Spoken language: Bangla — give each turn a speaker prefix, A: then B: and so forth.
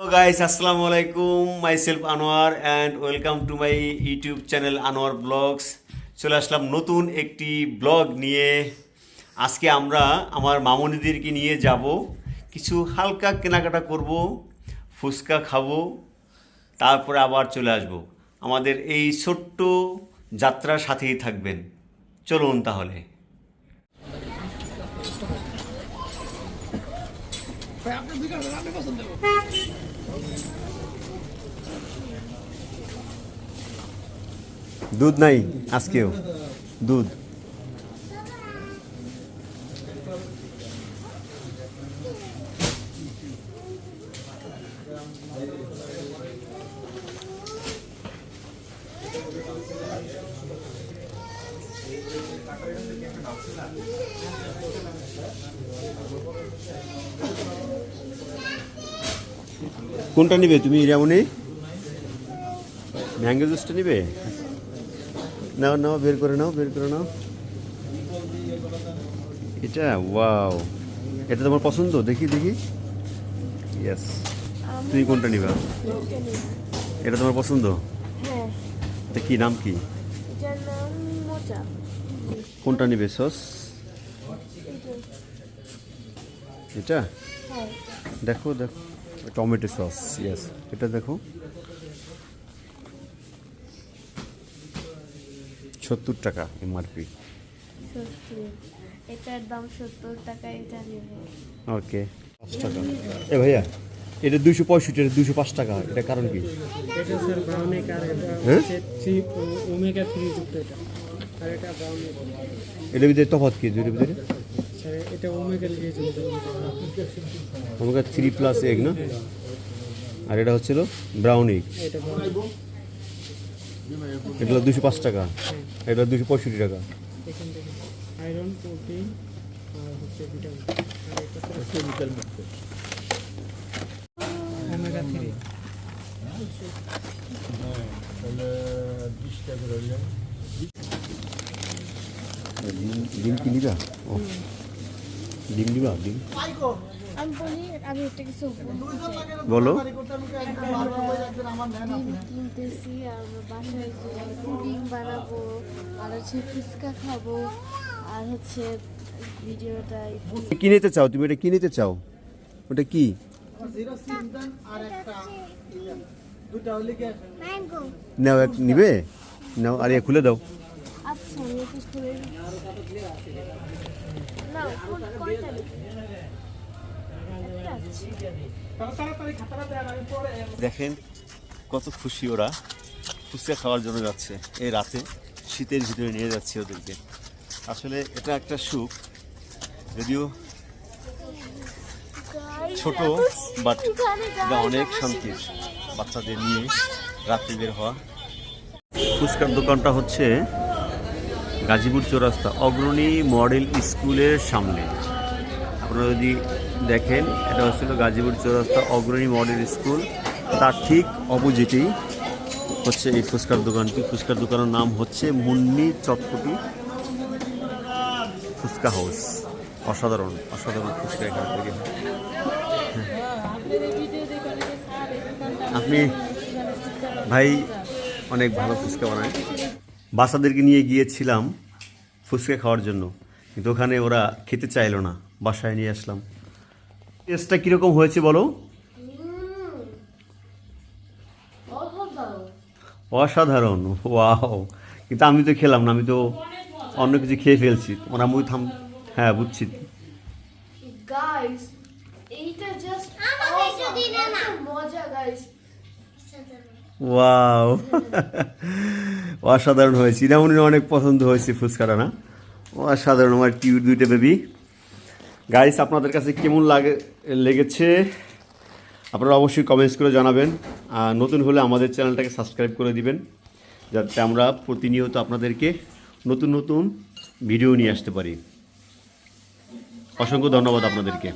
A: Hello guys, Assalamu alaikum. Myself Anwar and welcome to my YouTube channel Anwar Vlogs. চলে আসলাম নতুন একটি ব্লগ নিয়ে আজকে আমরা আমার মামনিদেরকে নিয়ে যাব কিছু হালকা কেনাকাটা করব ফুচকা খাব তারপরে আবার চলে আসব আমাদের এই ছোট্ট যাত্রার সাথেই থাকবেন চলুন তাহলে দুধ নাই আজকেও। দুধ। কোনটা নিবে তুমি যেমনই ম্যাঙ্গো জুসটা নিবে? নাও নাও বের করে নাও বের করে নাও। এটা ওয়াও। এটা তোমার পছন্দ? দেখি দেখি। ইয়েস তুমি কোনটা নিবা? এটা তোমার পছন্দ?
B: হ্যাঁ।
A: এটা কি নাম কি? কোনটা নিবে সস? এটা? দেখো দেখো। টমেটো সস ইয়েস এটা দেখো। সত্তর টাকা এমআরপি।
B: এটার দাম সত্তর টাকা এটা নেবে।
A: ওকে। পাঁচ টাকা। এ ভাইয়া এটা দুশো পঁয়ষট্টি এটা দুশো পাঁচ টাকা। এটা কারণ কি? হ্যাঁ?
C: আর এটা ব্রাউনি
A: এটার ভিতরে তফাৎ কি? দুইটার ভিতরে?
C: স্যার এটা ওমেগা থ্রি
A: প্লাস এগ না? আর এটা হচ্ছিল ব্রাউন এগ
C: এটা
A: দুশো পাঁচ টাকা। এটা দুশো পঁয়ষট্টি টাকা।
C: আয়রন প্রোটিন আর হচ্ছে ভিটামিন ওমেগা থ্রি
A: ডিম ডিম কি নিবা? ও। ডিম নিবা? ডিম
B: আমি বলি আমি একটা কিছু
A: বলো।
B: ডিম কিনতেছি আর বাসায় পুডিং বানাবো আর হচ্ছে ফুচকা খাব আর হচ্ছে ভিডিওটা
A: কি নিতে চাও? তুমি এটা কি নিতে চাও? ওটা কি?
B: ম্যাঙ্গো
A: নাও এক নিবে? নাও আর এ খুলে দাও। দেখেন কত খুশি ওরা। ফুচকা খাওয়ার জন্য যাচ্ছে। এই রাতে শীতের ভিতরে নিয়ে যাচ্ছে ওদেরকে। আসলে এটা একটা সুখ। যদিও ছোট বাট এটা অনেক শান্তির বাচ্চাদের নিয়ে রাত্রি বের হওয়া। ফুচকার দোকানটা হচ্ছে গাজীপুর চৌরাস্তা, অগ্রণী মডেল স্কুলের সামনে। আপনারা যদি দেখেন, এটা হচ্ছিল গাজীপুর চৌরাস্তা অগ্রণী মডেল স্কুল। তার ঠিক অপোজিটেই হচ্ছে এই ফুচকার দোকানটি। ফুচকার দোকানের নাম হচ্ছে মুন্নি চটপটি ফুচকা হাউস। অসাধারণ অসাধারণ ফুচকা এখানে তৈরি হয়। আপনি ভাই অনেক ভালো ফুচকা বানায়। বাচ্চাদেরকে নিয়ে গিয়েছিলাম ফুচকা খাওয়ার জন্য কিন্তু ওখানে ওরা খেতে চাইলো না বাসায় নিয়ে আসলাম। টেস্টটা কীরকম হয়েছে বলো? অসাধারণ। ওয়াও। কিন্তু আমি তো খেলাম না আমি তো অন্য কিছু খেয়ে ফেলছি। তোমার আমি থাম হ্যাঁ বুঝছি।
B: এইটা জাস্ট মজা গাইস
A: ওয়াও অসাধারণ হয়েছে। ইরামনির অনেক পছন্দ হয়েছে ফুচকাটা, না? অসাধারণ, আমার কিউট দুইটা বেবি গাইস আপনাদের কাছে কেমন লাগে লেগেছে? আপনারা অবশ্যই কমেন্টস করে জানাবেন। আর নতুন হলে আমাদের চ্যানেলটাকে সাবস্ক্রাইব করে দিবেন, যাতে আমরা প্রতিনিয়ত আপনাদেরকে নতুন নতুন ভিডিও নিয়ে আসতে পারি। অসংখ্য ধন্যবাদ আপনাদেরকে।